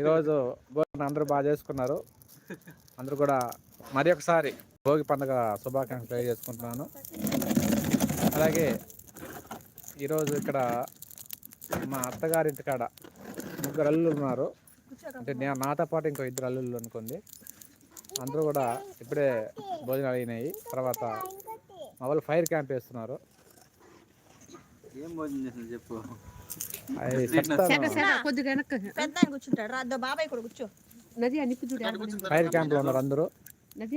ఈరోజు భోగిని అందరూ బాగా చేసుకున్నారు. అందరూ కూడా మరి ఒకసారి భోగి పండుగ శుభాకాంక్షలు తెలియజేసుకుంటున్నాను. అలాగే ఈరోజు ఇక్కడ మా అత్తగారింటి కాడ ముగ్గురు అల్లులు ఉన్నారు. అంటే నేను నాతో పాటు ఇంకో ఇద్దరు అల్లుళ్ళు అనుకుంది అందరూ కూడా ఇప్పుడే భోజనాలు అయినాయి. తర్వాత మా వాళ్ళు ఫైర్ క్యాంప్ వేస్తున్నారు. ఏం భోజనం చేసిన చెప్పు? కూర్చుంటాడు. బాబాయ్ కూడా కూర్చో. నది ఫైర్ క్యాంప్లో ఉన్నారు అందరూ. నది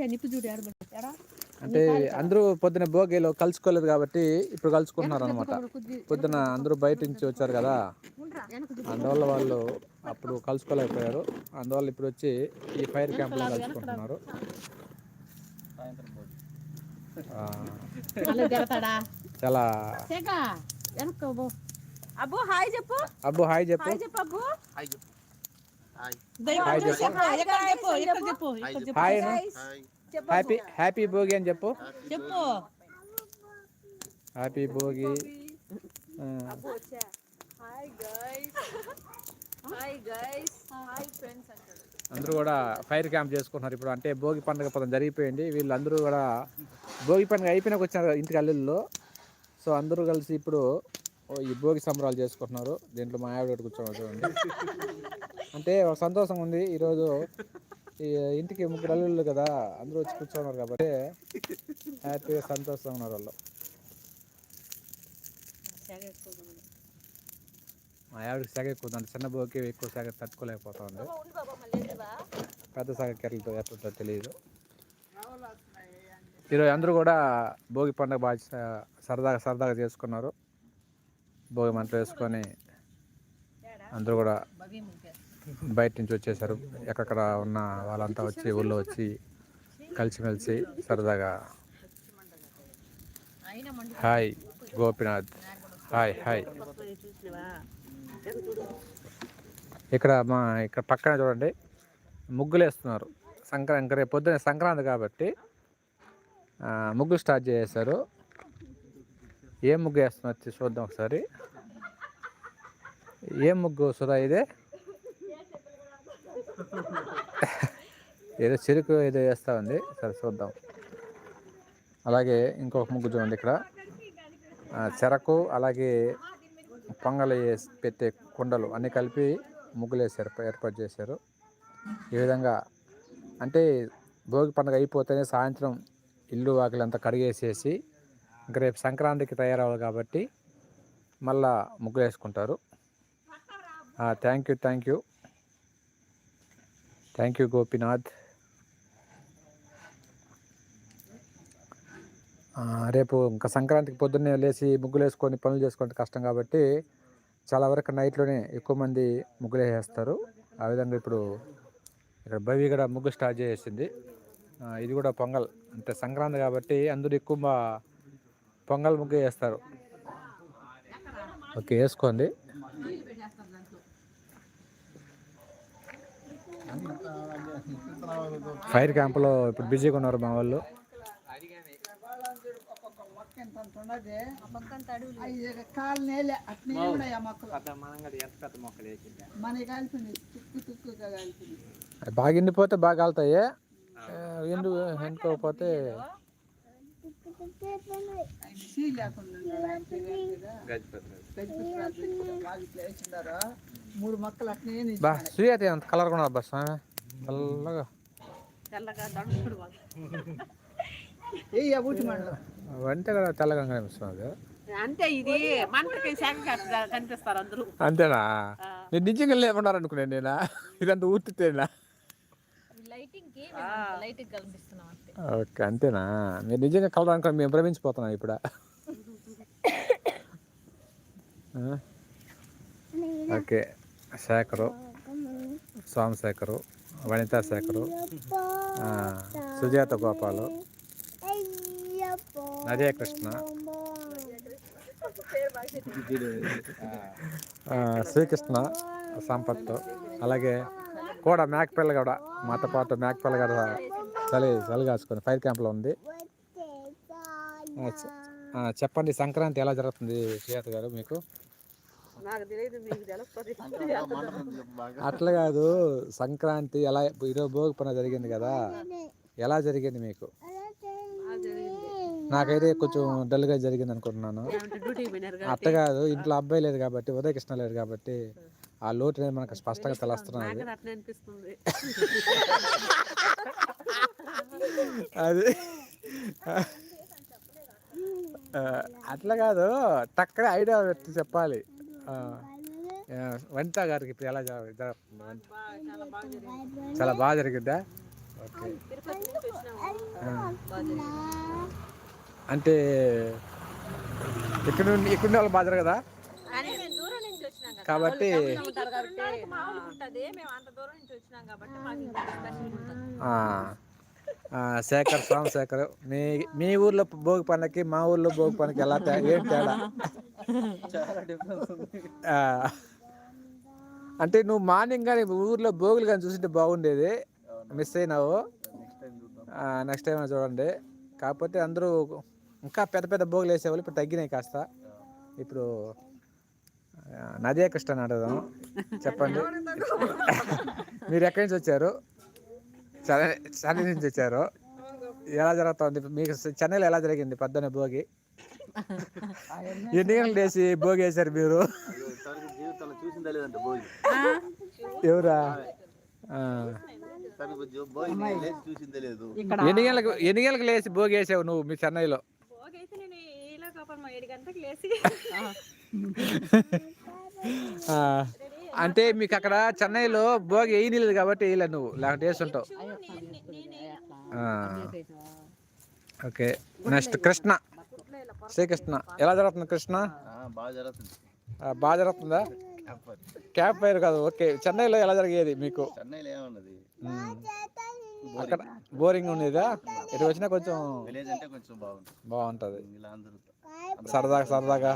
అంటే అందరూ పొద్దున భోగిలో కలుసుకోలేదు కాబట్టి ఇప్పుడు కలుసుకుంటున్నారు అనమాట పొద్దున అందరూ బయట నుంచి వచ్చారు కదా. అందువల్ల వాళ్ళు అప్పుడు కలుసుకోలేకపోయారు. అందువల్ల ఇప్పుడు వచ్చి ఈ ఫైర్ క్యాంప్లో కలుసుకుంటున్నారు. ఆ, మళ్ళీ జరతాడా? చాలా. అబ్బు హాయ్ చెప్పు. అబ్బు హాయ్ చెప్పు. హాయ్ చెప్పు అబ్బు. హాయ్ చెప్పు. హాయ్. హాయ్ చెప్పు. చెప్పు. చెప్పు. హాయ్ హాయ్ చెప్పు. హ్యాపీ హ్యాపీ భోగి అని చెప్పు. చెప్పు. Happy Bhogi. Hi guys hi guys hi friends అంటాడు అందరూ కూడా ఫైర్ క్యాంప్ చేసుకుంటున్నారు ఇప్పుడు. అంటే భోగి పండుగ పదం జరిగిపోయింది. వీళ్ళందరూ కూడా భోగి పండుగ అయిపోయినాక వచ్చారు ఇంటికి అల్లుల్లో సో అందరూ కలిసి ఇప్పుడు ఈ భోగి సంబరాలు చేసుకుంటున్నారు. దీంట్లో మా ఆవిడ ఒకటి చూడండి. అంటే ఒక సంతోషం ఉంది. ఈరోజు ఈ ఇంటికి ముగ్గురు అల్లుళ్ళు కదా అందరూ వచ్చి కూర్చోన్నారు కాబట్టి హ్యాపీగా సంతోషంగా ఉన్నారు వాళ్ళు. మా ఆవిడకి సెగ ఎక్కువ చిన్న భోగి ఎక్కువ సెగ తట్టుకోలేకపోతుంది. పెద్ద సాగ కెరలతో ఎట్లుంటుందో తెలియదు ఈరోజు అందరూ కూడా భోగి పండుగ బాగా సరదాగా సరదాగా చేసుకున్నారు. భోగి మంటలు వేసుకొని అందరూ కూడా బయట నుంచి వచ్చేసారు. ఎక్కడక్కడ ఉన్న వాళ్ళంతా వచ్చి ఊళ్ళో వచ్చి కలిసిమెలిసి సరదాగా హాయ్ గోపినాథ్. Hi hi. ఇక్కడ మా ఇక్కడ పక్కన చూడండి ముగ్గులు వేస్తున్నారు సంక్రాంతి రేపు పొద్దున సంక్రాంతి కాబట్టి ముగ్గులు స్టార్ట్ చేసేసారు ఏ ముగ్గు వేస్తున్నారు చూద్దాం ఒకసారి. ఏ ముగ్గు సుధా ఇదే? ఏదో చెరుకు ఏదో వేస్తూ ఉంది. సరే చూద్దాం. అలాగే ఇంకొక ముగ్గు చూడండి ఇక్కడ. చెరకు అలాగే పొంగల్ పెట్టే కుండలు అన్నీ కలిపి ముగ్గులు వేసారు ఏర్పాటు చేశారు. ఈ విధంగా అంటే భోగి పండుగ అయిపోతేనే సాయంత్రం ఇల్లు వాకిలంతా కడిగేసేసి ఇంకా రేపు సంక్రాంతికి తయారవ్వాలి కాబట్టి మళ్ళా ముగ్గులు వేసుకుంటారు thank you thank you thank you Gopinath రేపు ఇంకా సంక్రాంతికి పొద్దున్నే లేచి ముగ్గులు వేసుకొని పనులు చేసుకుంటే కష్టం కాబట్టి చాలా వరకు నైట్లోనే ఎక్కువ మంది ముగ్గులు వేసేస్తారు ఆ విధంగా ఇప్పుడు ఇక్కడ భవి కూడా ముగ్గు స్టార్ట్ చేసేసింది ఇది కూడా పొంగల్. అంటే సంక్రాంతి కాబట్టి అందరూ ఎక్కువ పొంగల్ ముగ్గు వేస్తారు. ఓకే వేసుకోండి. ఫైర్ క్యాంప్లో ఇప్పుడు బిజీగా ఉన్నారు మా వాళ్ళు. బాగా ఎండిపోతే బాగా కాలుతాయి? ఎండు ఎండుకోకపోతే మూడు మొక్కలు అట్నే నిలిచి బా సూర్యత అంత కలర్గా ఉన్నారు బస్ చల్లగా తెల్లగా. అంటే కూడా తెల్లగా కనిపిస్తున్నది అంటే ఇది మంటకి శాఖ కనిపిస్తారు అందరూ అంతేనా? నేను నిజంగా లేకున్నారు అనుకున్నాను నేనా? ఇదంతా ఊర్తితేనా లైటింగ్కి లైటింగ్ కనిపిస్తున్నాం అంతే ఓకే అంతేనా? మీరు నిజంగా కలర్ మేము భ్రమించిపోతున్నాం ఇప్పుడు. ఓకే శేఖరు సోమశేఖరు వనితా శేఖరు సుజాత గోపాలు అజయ కృష్ణ శ్రీకృష్ణ సంపత్ అలాగే కూడా మేకపిల్ల కూడా మాతో పాటు మేకపిల్ల కూడా చలి చలి కాచుకొని ఫైర్ క్యాంప్లో ఉంది. చెప్పండి సంక్రాంతి ఎలా జరుగుతుంది శ్రీయాత గారు మీకు? అట్లా కాదు సంక్రాంతి ఎలా ఈరోజు భోగి పని జరిగింది కదా ఎలా జరిగింది మీకు? నాకైతే కొంచెం డల్గా జరిగింది అనుకుంటున్నాను అట్ట కాదు ఇంట్లో అబ్బాయి లేదు కాబట్టి ఉదయ కృష్ణ లేడు కాబట్టి ఆ లోటు అనేది మనకు స్పష్టంగా తెలుస్తున్నది. అది అట్లా కాదు. టక్కన ఐడియా పెట్టి చెప్పాలి. వనిత గారికి ఇప్పుడు ఎలా? చాలా బాగా జరిగింది ఓకే. అంటే ఇక్కడ ఇక్కడ వాళ్ళు బాగా జరగదా అని మేము దూరం నుంచి వచ్చినాం కదా కాబట్టి శేఖర్ స్వామి శేఖర్ మీ మీ ఊర్లో భోగి పండగకి మా ఊర్లో భోగి పండగకి ఎలా ఏం తేడా? అంటే నువ్వు మార్నింగ్ కానీ ఊర్లో భోగులు కానీ చూసింటే బాగుండేది. మిస్ అయినావు. నెక్స్ట్ టైం చూడండి. కాకపోతే అందరూ ఇంకా పెద్ద పెద్ద భోగులు వేసేవాళ్ళు ఇప్పుడు తగ్గినాయి కాస్త. ఇప్పుడు నదే కృష్ణ అని అడుగుదాం చెప్పండి. మీరు ఎక్కడి నుంచి వచ్చారు? చెన్నై చెన్నై నుంచి వచ్చారు. ఎలా జరుగుతుంది? మీకు చెన్నైలో ఎలా జరిగింది? పొద్దున్న భోగి. ఎన్ని గంటలు వేసి భోగి వేశారు మీరు? ఎవరా? ఎన్ని గంటలకు ఎన్ని గంటలకు లేచి భోగి వేసావు నువ్వు మీ చెన్నైలో అయితే నేను ఇలా కాపాడు ఏడు గంటలకు లేచి ఆ, అంటే మీకు అక్కడ చెన్నైలో భోగి వేయనిలేదు కాబట్టి వేయలే నువ్వు. లేకపోతే వేస్తుంటావు ఆ. ఓకే. నెక్స్ట్ కృష్ణ. శ్రీకృష్ణ. ఎలా జరుగుతుంది కృష్ణ? ఆ, బాగా జరుగుతుంది. Camp fire. కాదు. ఓకే. చెన్నైలో ఎలా జరిగేది మీకు. అక్కడ బోరింగ్ ఉండేదా? ఇటు వచ్చినా కొంచెం విలేజ్ అంటే కొంచెం బాగుంటుంది. బాగుంటుంది. ఇలా అందరూ సరదాగా సరదాగా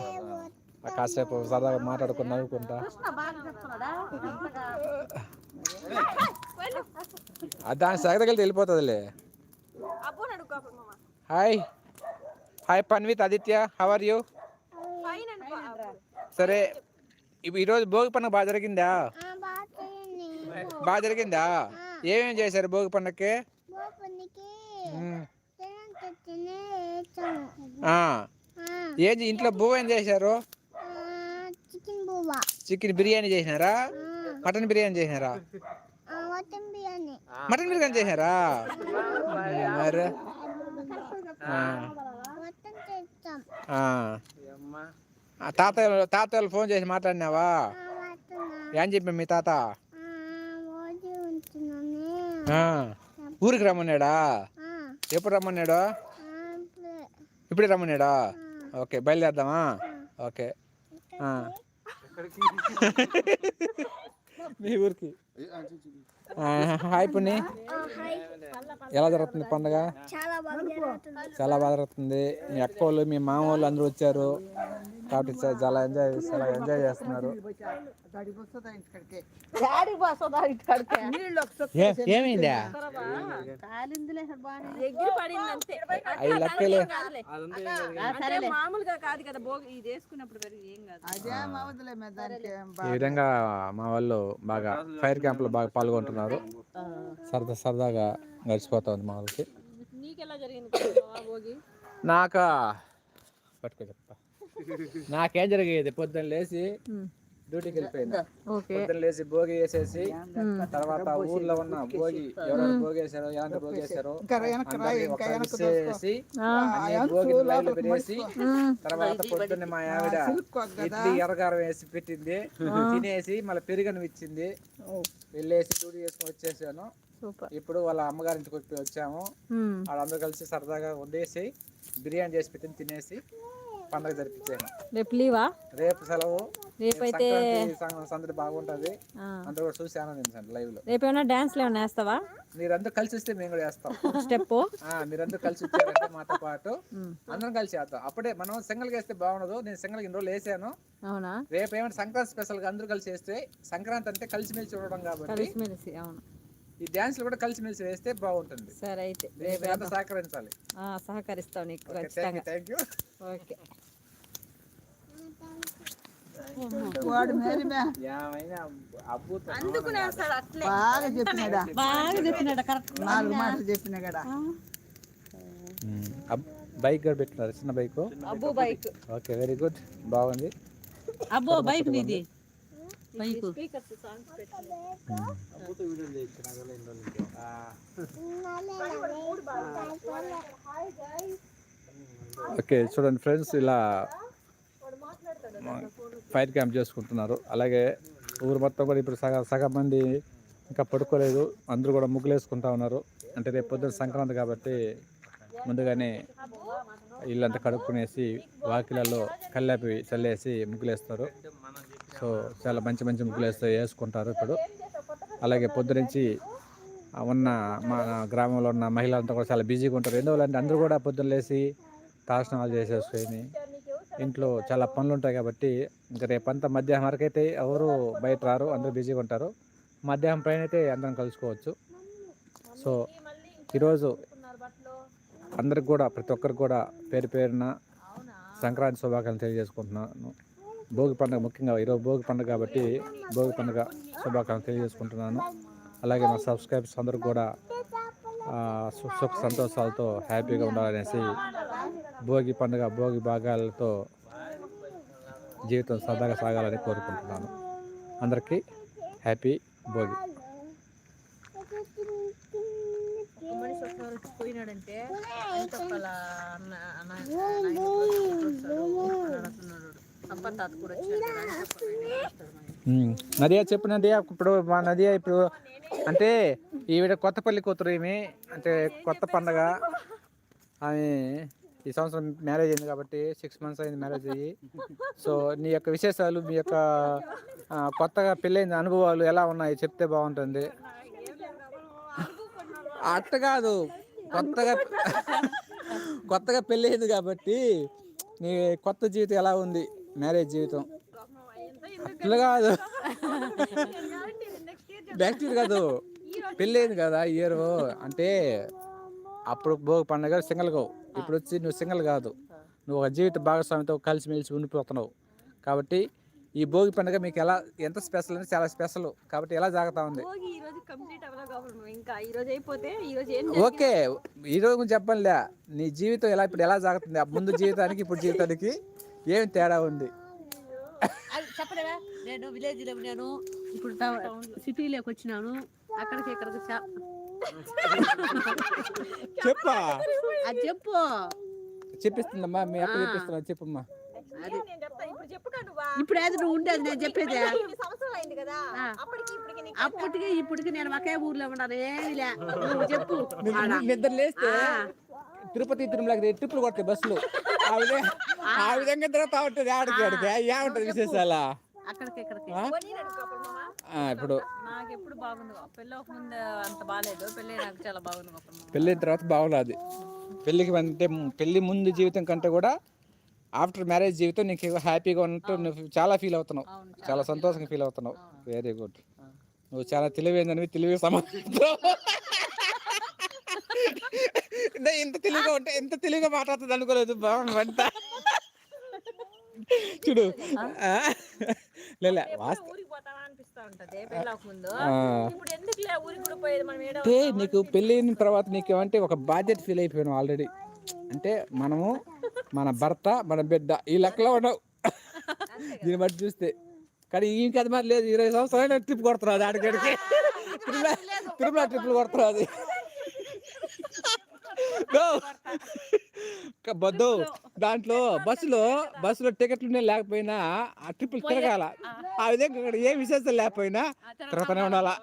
కాసేపు సరదాగా మాట్లాడుకుని నవ్వుకుంటా. దాని సగదగలితే వెళ్ళిపోతుందిలే. Hi hi Panvith Aditya how are you. సరే ఈరోజు భోగి పండుగ బాగా జరిగిందా? బాగా జరిగిందా? ఏమేం చేశారు భోగి పండుగకి. ఏంది ఇంట్లో బువ్వ ఏం చేశారు? చికెన్ బువ్వ. చికెన్ బిర్యానీ చేసినారా? మటన్ బిర్యానీ చేసినారా? మటన్ బిర్యానీ. మటన్ బిర్యానీ చేసినారా మరి. తాతయ్య తాతయ్యలు ఫోన్ చేసి మాట్లాడినావా? ఏం చెప్పి మీ తాత. ఊరికి రమ్మన్నాడా? ఎప్పుడు రమ్మన్నాడు? ఇప్పుడే. రమ్మన్నాడా? ఓకే బయలుదేరదామా? ఓకే. మీ ఊరికి. హాయ్ పుణ్య ఎలా జరుగుతుంది పండగ? చాలా బాగా జరుగుతుంది. చాలా బాగా జరుగుతుంది మీ అక్క వాళ్ళు మీ మామ వాళ్ళు అందరూ వచ్చారు. కాబట్టి చాలా ఎంజాయ్ చాలా ఎంజాయ్ చేస్తున్నారు. ఏమైందా? అవి లెక్కలే. ఈ విధంగా మా వాళ్ళు బాగా ఫైర్ క్యాంప్లో బాగా పాల్గొంటున్నారు. సరదా సరదాగా గడిచిపోతా ఉంది మా వాళ్ళకి. నీకెలా జరిగింది కదా భోగి? నాకా? పట్టుకో చెప్తా. నాకేం జరిగేది? పొద్దున్న లేచి డ్యూటీకి వెళ్ళిపోయింది పొద్దున్న లేచి భోగి వేసేసి తర్వాత ఊర్లో ఉన్న భోగి ఎవరైనా భోగి వేసారో ఎలాంటి భోగి వేసారో అన్ని భోగిని లైన్లో పెట్టేసి తర్వాత పొద్దున్న మా ఆవిడ ఇడ్లీ ఎర్రగారం వేసి పెట్టింది. తినేసి మళ్ళీ పెరుగను ఇచ్చింది. వెళ్ళేసి డ్యూటీ చేసుకుని వచ్చేసాను. ఇప్పుడు వాళ్ళ అమ్మగారింటికి వచ్చి వచ్చాము. వాళ్ళందరూ కలిసి సరదాగా వండేసి బిర్యానీ చేసి పెట్టింది తినేసి పండగ జరిపించాను రేపు లీవా? రేపు సెలవు. రేపైతే సందడి బాగుంటది. అందరూ కూడా చూసి ఆనందించండి లైవ్లో. రేపు ఏమైనా డాన్స్లు ఏమైనా వేస్తావా? మీరందరూ కలిసి వస్తే మేము కూడా వేస్తాం. స్టెప్ ఆ, మీరందరూ కలిసి వచ్చారంటే మాతో పాటు అందరం కలిసి వేస్తాం అప్పుడే మనం సింగల్ వేస్తే బాగుండదు. నేను సింగల్ ఇన్ని రోజులు వేసాను. అవునా? రేపు ఏమంటే సంక్రాంతి స్పెషల్గా అందరూ కలిసి వేస్తే సంక్రాంతి అంటే కలిసిమెలిసి చూడడం కాబట్టి కలిసిమెలిసి అవును. ఈ డాన్స్లు కూడా కలిసిమెలిసి వేస్తే బాగుంటుంది. సరే అయితే సహకరించాలి. ఆ, సహకరిస్తావు నీకు థ్యాంక్ ఓకే. బాగా చెప్పినాడా? బాగా చెప్పినాడు కరెక్ట్ నాలుగు మాటలు చెప్పినా కదా. బైక్ కూడా పెట్టినారు చిన్న బైక్? అబ్బు బైక్. Okay very good. బాగుంది. అబ్బో బైక్ నీది బైక్. ఓకే చూడండి ఫ్రెండ్స్ ఇలా ఫైర్ క్యాంప్ చేసుకుంటున్నారు. అలాగే ఊరు మొత్తం కూడా ఇప్పుడు సగ సగం మంది ఇంకా పడుకోలేదు. అందరూ కూడా ముగ్గులు వేసుకుంటా ఉన్నారు. అంటే రేపు పొద్దున సంక్రాంతి కాబట్టి ముందుగానే ఇల్లంతా కడుక్కునేసి వాకిలలో కల్లాపి చల్లేసి ముగ్గులేస్తారు. సో చాలా మంచి మంచి ముగ్గులు వేస్తే వేసుకుంటారు ఇప్పుడు. అలాగే పొద్దునుంచి ఉన్న మా గ్రామంలో ఉన్న మహిళలంతా కూడా చాలా బిజీగా ఉంటారు. ఎందువల్లంటే అందరూ కూడా పొద్దున్న లేచి తాసనాలు చేసేసుకొని ఇంట్లో చాలా పనులు ఉంటాయి కాబట్టి ఇంకా రేపంతా మధ్యాహ్నం వరకు అయితే ఎవరు బయట రారు అందరూ బిజీగా ఉంటారు. మధ్యాహ్నం పైన అయితే అందరం కలుసుకోవచ్చు. సో ఈరోజు అందరికి కూడా ప్రతి ఒక్కరికి కూడా పేరు పేరున సంక్రాంతి శుభాకాంక్షలు తెలియజేసుకుంటున్నాను. భోగి పండుగ ముఖ్యంగా ఈరోజు భోగి పండుగ కాబట్టి భోగి పండుగ శుభాకాంక్షలు తెలియజేసుకుంటున్నాను. అలాగే మా సబ్స్క్రైబర్స్ అందరూ కూడా సుఖ సంతోషాలతో హ్యాపీగా ఉండాలనేసి భోగి పండుగ భోగి భాగాలతో జీవితం సరదాగా సాగాలని కోరుకుంటున్నాను అందరికీ హ్యాపీ భోగి మనిషి వచ్చి పోయినాడంటే అప్ప తాత కూడా నదియా చెప్పు నదియా ఇప్పుడు మా నదియా ఇప్పుడు అంటే ఈవిడ కొత్తపల్లి కూతురు ఏమి అంటే కొత్త పండగ ఆమె ఈ సంవత్సరం మ్యారేజ్ అయింది కాబట్టి సిక్స్ మంత్స్ అయింది మ్యారేజ్ అయ్యి. సో నీ యొక్క విశేషాలు మీ యొక్క కొత్తగా పెళ్ళైన అనుభవాలు ఎలా ఉన్నాయి? చెప్తే బాగుంటుంది. అట్ట కాదు. కొత్తగా కొత్తగా పెళ్ళయింది కాబట్టి నీ కొత్త జీవితం ఎలా ఉంది? మ్యారేజ్ జీవితం. అట్లా కాదు. నెక్స్ట్ ఇయర్ కాదు. పెళ్ళయింది కదా ఇయర్ అంటే అప్పుడు భోగి పండుగ సింగల్ గో ఇప్పుడు వచ్చి నువ్వు సింగల్ కాదు. నువ్వు ఒక జీవిత భాగస్వామితో కలిసిమెలిసి ఉండిపోతున్నావు. కాబట్టి ఈ భోగి పండుగ మీకు ఎలా ఎంత స్పెషల్ అంటే చాలా స్పెషల్ కాబట్టి ఎలా జాగ్రత్త ఉంది? భోగి ఈ రోజు కంప్లీట్ అవ్వలేదు కాబట్టి ఇంకా ఈ రోజు అయిపోతే ఈ రోజు ఏం ఓకే. ఈ రోజు చెప్పనులే. నీ జీవితం ఎలా ఇప్పుడు ఎలా ఆ ముందు జీవితానికి ఇప్పుడు జీవితానికి ఏం తేడా ఉంది? చెప్పలేదా? నేను విలేజ్లో ఉన్నాను. ఇప్పుడు సిటీలోకి వచ్చినాను. అక్కడికి ఇక్కడికి చెప్పా. అది చెప్పు. చెప్పిస్తుందమ్మా మీ అక్క చెప్పిస్తున్నా చెప్పమ్మా. ఇప్పుడు ఏది నువ్వు ఉండేది నేను చెప్పేది. అప్పటికి ఇప్పటికి నేను ఒకే ఊర్లో ఉన్నాను ఏమిలే నువ్వు చెప్పు. నిద్ర లేస్తే తిరుపతి తిరుమలకి ట్రిప్పులు కొడతాయి బస్సులు. ఆ విధంగా తిరుగుతా ఉంటుంది ఆడికి ఆడికి. విశేషాల? అనుకో అప్పుడు మామ. ఇప్పుడు నాకు ఎప్పుడు బాగుంది పెళ్ళి ముందు అంత బాగాలేదు పెళ్ళి నాకు చాలా బాగుంది పెళ్ళైన తర్వాత బాగున్నది పెళ్ళికి అంటే పెళ్ళి ముందు జీవితం కంటే కూడా ఆఫ్టర్ మ్యారేజ్ జీవితం నీకు హ్యాపీగా ఉన్నట్టు నువ్వు చాలా ఫీల్ అవుతున్నావు. చాలా సంతోషంగా ఫీల్ అవుతున్నావు. వెరీ గుడ్ నువ్వు చాలా తెలివైందని తెలివి సమాధానం ఇంత తెలివిగా ఉంటే ఎంత తెలివిగా మాట్లాడుతుంది అనుకోలేదు. బాగుంది చూడు. పెళ్ళి అంటే నీకు పెళ్ళైన తర్వాత నీకు ఏమంటే ఒక బాధ్యత ఫీల్ అయిపోయాను ఆల్రెడీ అంటే మనము మన భర్త మన బిడ్డ ఈ లెక్కలో ఉండవు. దీన్ని బట్టి చూస్తే. కానీ ఈ కథ మరి లేదు. ఇరవై సంవత్సరాలు ట్రిప్ కొడుతున్నది ఆడికాడికి. తిరుమల తిరుమల ట్రిప్లు కొడుతున్నది బద్దు. దాంట్లో బస్సులో బస్సులో టికెట్లు లేకపోయినా ఆ ట్రిప్పులు తిరగాల. ఆ. విధంగా ఇక్కడ ఏ విశేషం లేకపోయినా తిరుగుతూనే ఉండాలా.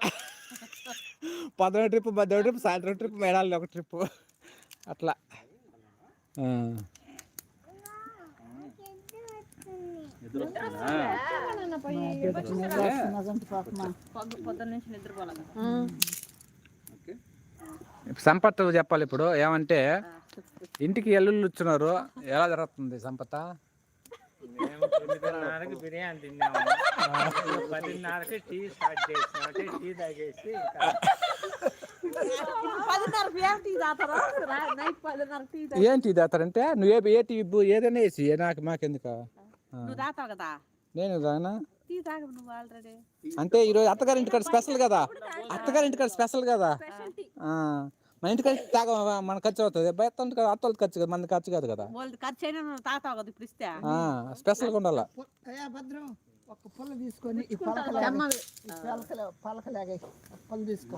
పొద్దున ట్రిప్ మధ్యాహ్నం ట్రిప్ సాయంత్రం ట్రిప్ మేడాలి ఒక ట్రిప్. అట్లా. సంపత్ చెప్పాలి ఇప్పుడు. ఏమంటే ఇంటికి ఎల్లుళ్ళు వచ్చున్నారు ఎలా జరుగుతుంది సంపత? మేము తొమ్మిదిన్నరకి బిర్యానీ తిన్నాము. పదిన్నరకి టీ స్టార్ట్ చేసినామంటే టీ తాగేసి టీ తాతారా నైట్ పదిన్నర టీ ఏంటి ఇది అతనంటే నువ్వు ఏ ఏ టీవీ ఏదైనా వేసి నాకు మాకెందుకు? కదా? నేను టీ అంటే ఈరోజు అత్తగారి ఇంటికాడ స్పెషల్ కదా అత్తగారి ఇంటికాడ స్పెషల్ కదా? స్పెషల్ టీ ఆ, మన ఇంటికాడ తాగ మన ఖర్చు అవుతుంది. బయట అత్త ఖర్చు కదా మన ఖర్చు కాదు కదా. ఖర్చు అయినా తాగుతావు కదా ఇప్పుడు ఇస్తే? స్పెషల్గా ఉండాల. భద్రం. ఒక పుల్ల తీసుకొని ఈ పలకలాగా ఈ పలకల పలకలాగా పుల్ల తీసుకో.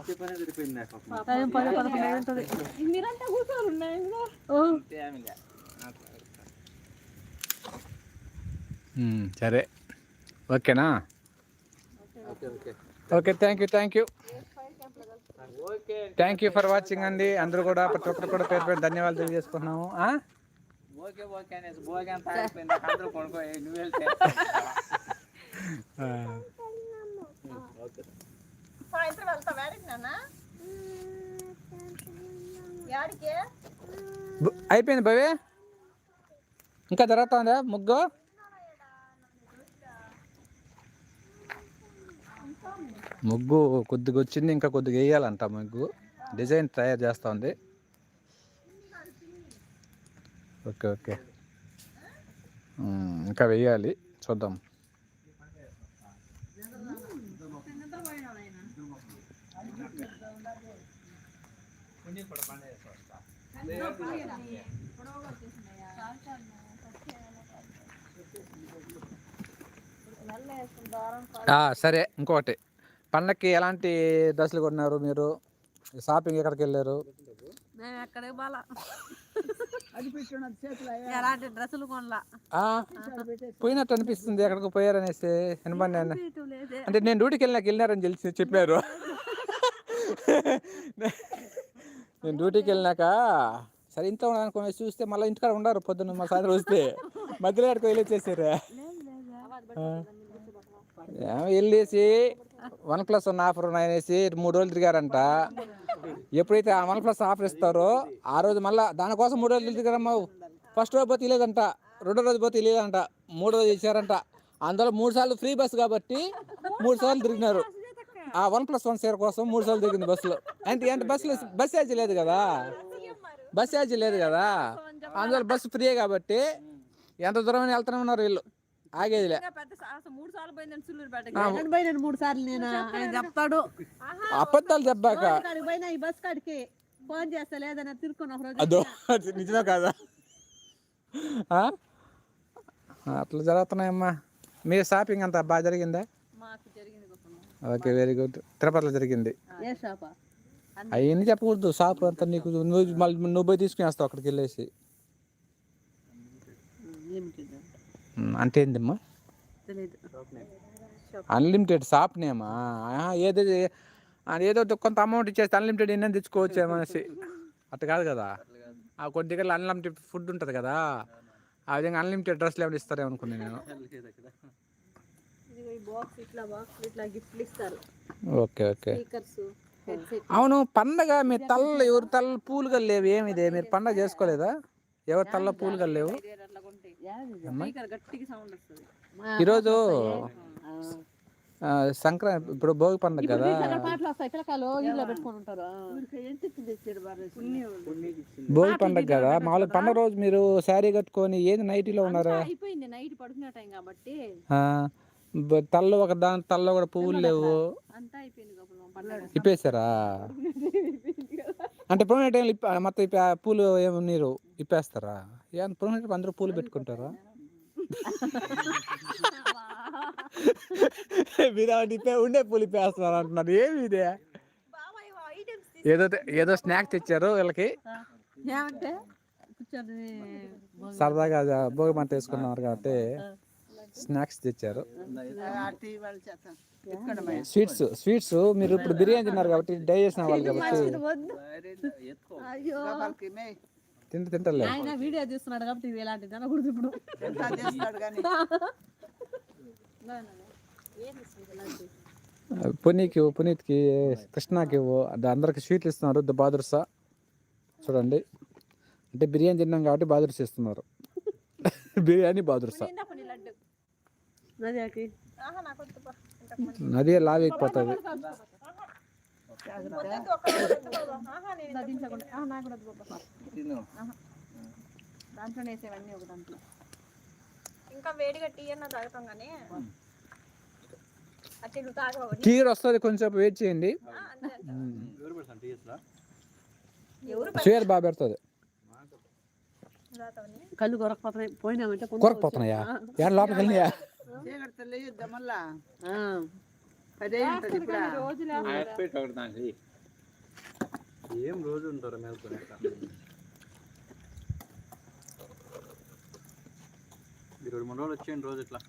మీరంతా కూర్చోరు సరే. ఓకేనా? Okay thank you thank you thank you for watching అండి. అందరూ కూడా ప్రతి ఒక్కరు కూడా పేరు పేరు ధన్యవాదాలు తెలియజేసుకుంటున్నాము. ఆ? ఓకే ఓకే అనేసి భోగి అంతా అయిపోయింది. సాయంత్రం భవ్య? ఇంకా జరుగుతుందా ముగ్గు? ముగ్గు కొద్దిగా వచ్చింది ఇంకా కొద్దిగా వేయాలంట ముగ్గు. డిజైన్ తయారు చేస్తూ ఉంది ఓకే. ఓకే ఇంకా వేయాలి. చూద్దాం. సరే ఇంకొకటి. పండక్కి ఎలాంటి డ్రెస్సులు కొన్నారు మీరు? షాపింగ్ ఎక్కడికి వెళ్ళారు? మేము ఎక్కడికి బాలా అది పెట్టున్నది చేతులు అయ్యా. ఎలాంటి డ్రెస్సులు కొనలా. ఆ, పోయినట్టు అనిపిస్తుంది ఎక్కడికి పోయారనేసి వినపడి అంటే నేను డ్యూటీకి వెళ్ళినాక వెళ్ళినారని తెలిసి చెప్పారు. నేను డ్యూటీకి వెళ్ళినాక సరే ఇంట్లో ఉన్నాను చూస్తే మళ్ళీ ఇంటికాడ ఉండరు పొద్దున్న మా సాయంత్రం వస్తే. మధ్యలో ఎక్కడికి వెళ్ళొచ్చేసారు ఏమో వెళ్ళేసి వన్ ప్లస్ వన్ ఆఫర్ ఉన్నాయనేసి మూడు రోజులు తిరిగారంట. ఎప్పుడైతే ఆ వన్ ప్లస్ ఆఫర్ ఇస్తారో ఆ రోజు మళ్ళీ దానికోసం మూడు రోజులు తిరిగారమ్మా. ఫస్ట్ రోజు పోతే తెలియదంట రెండో రోజు పోతే తెలియదంట మూడో రోజు ఇచ్చారంట అందులో మూడు సార్లు ఫ్రీ బస్సు కాబట్టి మూడు సార్లు తిరిగినారు. ఆ వన్ ప్లస్ వన్ సేర్ కోసం మూడు సార్లు తిరిగింది బస్సులో. అంటే అంటే బస్సులో బస్ ఛార్జీ లేదు కదా? బస్ ఛార్జీ లేదు కదా? అందులో బస్సు ఫ్రీ కాబట్టి ఎంత దూరం వెళ్తూనే ఉన్నారు వీళ్ళు. ఆగేదిలే. మూడు సార్లు నేను? ఆయన చెప్తాడు. అబద్ధాలు చెప్పాక. పోయినా ఈ బస్ కాడికి ఫోన్ చేస్తా లేదన్నా తిరుక్కుని ఒక రోజు అదో అది నిజమే కాదా? అట్లా జరుగుతున్నాయమ్మా. మీ షాపింగ్ అంతా బాగా జరిగిందా? మాకు జరిగింది గొప్ప ఓకే వెరీ గుడ్. తిరుపతిలో జరిగింది. అవన్నీ చెప్పకూడదు. షాప్ అంతా నీకు నువ్వు మళ్ళీ నువ్వు పోయి తీసుకుని వస్తావు అక్కడికి వెళ్ళేసి. అంటే ఏందమ్మా? అన్లిమిటెడ్ షాప్ నేమా? ఏదో ఏదో కొంత అమౌంట్ ఇచ్చేస్తే అన్లిమిటెడ్ ఎన్న తెచ్చుకోవచ్చు అనేసి. అట్ట కాదు కదా? ఆ కొద్దిగా అన్లిమిటెడ్ ఫుడ్ ఉంటుంది కదా? ఆ విధంగా అన్లిమిటెడ్ డ్రెస్లు ఏమైనా ఇస్తారేమో అనుకున్నాను నేను. ఇస్తారు. Okay okay. అవును పండగ మీ తల్ల ఎవరి తల్ల పూలుగా లేవు ఏమిది? మీరు పండగ చేసుకోలేదా? ఎవరి తల్ల పూలుగా లేవు? ఈరోజు ఆ, సంక్రాంతి ఇప్పుడు భోగి పండగ కదా. భోగి పండగ కదా. మామూలుగా పండగ రోజు మీరు శారీ కట్టుకొని ఏది నైటీలో ఉన్నారా? అయిపోయింది. నైట్ పడుకునే టైం కాబట్టి. ఆ, బ- తల్లో ఒక దాని తల్లో కూడా పువ్వులు లేవు. ఇప్పేశారా? అంటే పురుగు టైంలో ఇప్ప మొత్తం పూలు ఏమి నీరు? ఇప్పేస్తారా? ఏం అందరూ పూలు పెట్టుకుంటారా? మీరు ఇప్పే ఉండే పూలు ఇప్పేస్తున్నారు అంటున్నారు. ఏమి ఇదే? ఏదో ఏదో స్నాక్స్ తెచ్చారు వీళ్ళకి. సరదాగా భోగి మంట వేసుకున్నారు కాబట్టి స్నాక్స్ తెచ్చారు. వాళ్ళు స్వీట్స్ స్వీట్స్ మీరు ఇప్పుడు బిర్యానీ తిన్నారు కాబట్టి డైజెషన్ అవ్వాలి కాబట్టి. తింటే తింటలే. ఆయన వీడియో తీస్తున్నాడు కాబట్టి ఇవి ఎలాంటిది అనకూడదు ఇప్పుడు. ఎంత చేస్తాడు కానీ పునీకి ఇవ్వు, పునీత్కి కృష్ణాకి ఇవ్వు. అది అందరికి స్వీట్లు ఇస్తున్నారు ద బాదుర్సా చూడండి. అంటే బిర్యానీ తిన్నాం కాబట్టి బాదుర్సా ఇస్తున్నారు. బిర్యానీ బాదుర్సా. నది లావ్ అయిపోతుంది దాంట్లో వేసేవన్నీ ఒక దాంట్లో. ఇంకా వేడిగా టీ అన్న తాగుతాం కానీ టీ వస్తుంది కొంచెం వెయిట్ చేయండి. చీర బాగా పెడుతుంది. కళ్ళు కొరకపోతున్నాయి పోయినామంటే కొంచెం కొరకపోతున్నాయా? లోపలికి వెళ్ళినాయా? అదే ఉంటుంది ఇప్పుడు? ఏం రోజు ఉంటారు మేల్కొని ఇరవై మూడు రోజులు వచ్చేయండి రోజు ఇట్లా.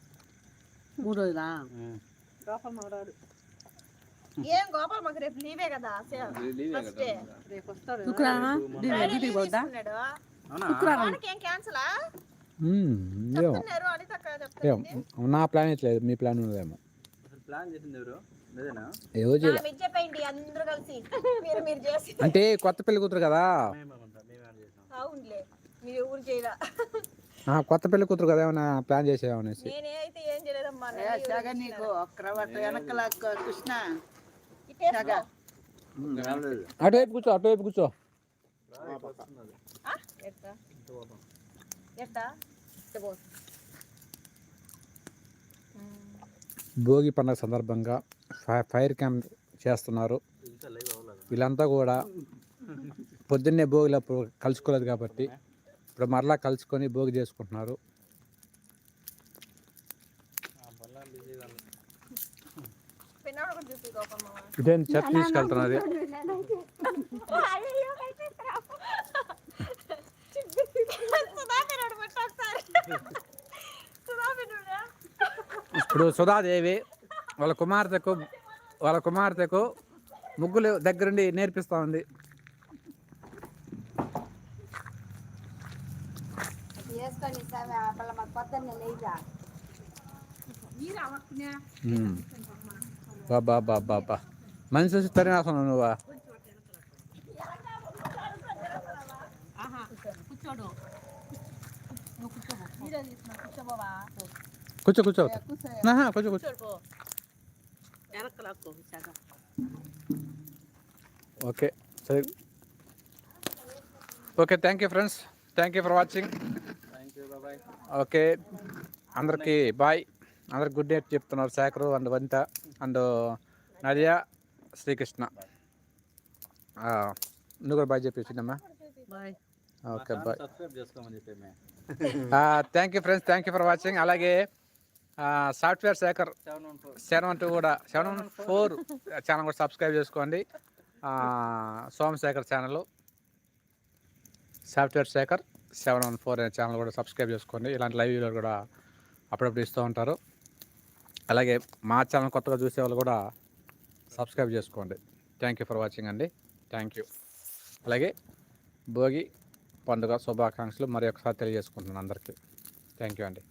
మూడు రోజులా? గోపాల్ మగరాడు ఏం గోపాల్ మాకు రేపు లీవే కదా? రేపు చెప్తుంది. నా ప్లాన్ అయితే లేదు మీ ప్లాన్ ఉన్నదేమో. అసలు ప్లాన్ చేసింది ఎవరు? చేయలే. అందరూ కలిసి. మీరు మీరు చేసి. అంటే కొత్త పెళ్ళి కూతురు కదా? మేము చేసాం అవునులే మీరు ఎవరు చేయరా? ఆ, కొత్త పెళ్ళి కూతురు కదా ఏమైనా ప్లాన్ చేసేవనేసి నేనే అయితే ఏం చేయలేదమ్మా ఏ, నీకు వెనకల కృష్ణ. రాలేదు. అటువైపు కూర్చో అటువైపు కూర్చో. ఆ? ఎట్టా? ఎట్టా? ఇట్ట పో. భోగి పండుగ సందర్భంగా ఫై- ఫైర్ క్యాంప్ చేస్తున్నారు. వీళ్ళంతా కూడా పొద్దున్నే భోగిలప్పుడు కలుసుకోలేదు కాబట్టి ఇప్పుడు మరలా కలుసుకొని భోగి చేసుకుంటున్నారు. ఇదేం చెత్త తీసుకెళ్తున్నది? ఇప్పుడు సుధాదేవి వాళ్ళ కుమార్తెకు వాళ్ళ కుమార్తెకు ముగ్గులు దగ్గరుండి నేర్పిస్తూ ఉంది. బాబా బాబా బాబా మనిషి వచ్చి తరిమేస్తున్నావు నువ్వా. ఆహా కూర్చోడు. నువ్వు కూర్చోబో కూర్చో కూర్చో. ఆహా, కూర్చో ఓకే సరే. Okay thank you friends thank you for watching okay అందరికి బాయ్. అందరికి గుడ్ నైట్ చెప్తున్నారు శేఖరు అండ్ వనిత అండ్ నదియా శ్రీకృష్ణ. నువ్వు కూడా బాయ్ చెప్పి bye. Okay bye. Thank you friends thank you for watching అలాగే software Shekhar seven one two కూడా seven one four. Channel కూడా subscribe చేసుకోండి. Somashekhar channel. Software Shekhar seven one four అనే channel కూడా subscribe చేసుకోండి. ఇలాంటి లైవ్ వీడియోలు కూడా అప్పుడప్పుడు ఇస్తూ ఉంటారు. అలాగే మా ఛానల్ కొత్తగా చూసే వాళ్ళు కూడా సబ్స్క్రైబ్ చేసుకోండి. థ్యాంక్ యూ ఫర్ వాచింగ్ అండి. Thank you. అలాగే భోగి పండుగ శుభాకాంక్షలు మరి ఒకసారి తెలియజేసుకుంటున్నాను అందరికీ. థ్యాంక్ యూ అండి.